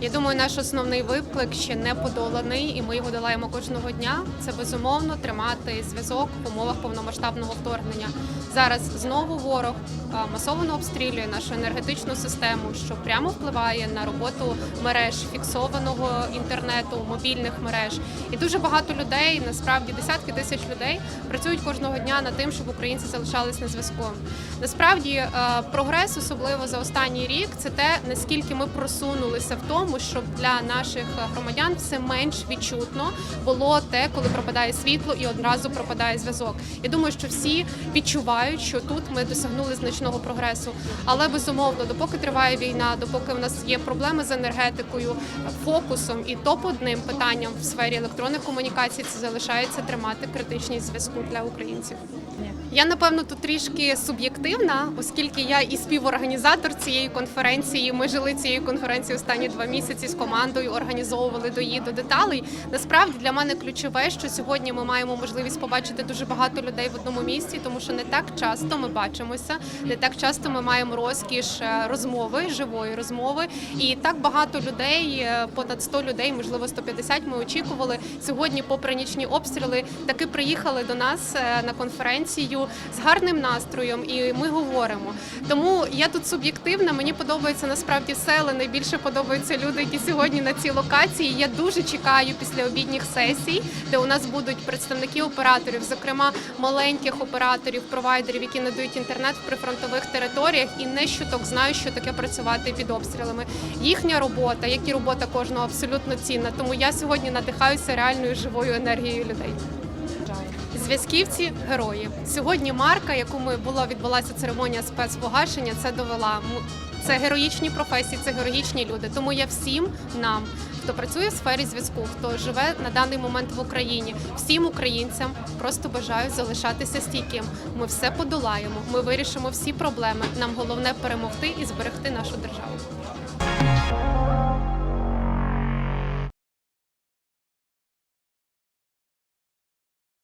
Я думаю, наш основний виклик ще не подоланий, і ми його долаємо кожного дня. Це безумовно тримати зв'язок в умовах повномасштабного вторгнення. Зараз знову ворог масово обстрілює нашу енергетичну систему, що прямо впливає на роботу мереж фіксованого інтернету, мобільних мереж. І дуже багато людей, насправді десятки тисяч людей, працюють кожного дня над тим, щоб українці залишались на зв'язку. Насправді прогрес, особливо за останній рік, це те, наскільки ми просунулися в тому, щоб для наших громадян все менш відчутно було те, коли пропадає світло і одразу пропадає зв'язок. Я думаю, що всі відчувають, що тут ми досягнули значного прогресу. Але безумовно, допоки триває війна, допоки в нас є проблеми з енергетикою, фокусом і топ одним питанням в сфері електронних комунікацій, це залишається тримати критичність зв'язку для українців. Я напевно тут трішки суб'єктивна, оскільки я і співорганізатор цієї конференції. Ми жили цією конференцією останні два місяці з командою, організовували до її до деталей. Насправді для мене ключове, що сьогодні ми маємо можливість побачити дуже багато людей в одному місці, тому що не так часто ми бачимося, не так часто ми маємо розкіш е, розмови, живої розмови. І так багато людей, е, понад 100 людей, можливо 150 Ми очікували сьогодні, попри нічні обстріли, таки приїхали до нас е, на конференцію з гарним настроєм, і ми говоримо. Тому я тут суб'єктивна. Мені подобається насправді все, але найбільше подобаються люди, які сьогодні на цій локації. Я дуже чекаю після обідніх сесій, де у нас будуть представники операторів, зокрема маленьких операторів, провайдерів, які надають інтернет в прифронтових територіях, і не щуток знаю, що таке працювати під обстрілами. Їхня робота, як і робота кожного, абсолютно цінна. Тому я сьогодні надихаюся реальною живою енергією людей. Зв'язківці герої. Сьогодні марка, яку ми була відбулася церемонія спецпогашення, це довела. Це героїчні професії, це героїчні люди. Тому я всім нам, хто працює в сфері зв'язку, хто живе на даний момент в Україні, всім українцям просто бажаю залишатися стійким. Ми все подолаємо. Ми вирішимо всі проблеми. Нам головне перемогти і зберегти нашу державу.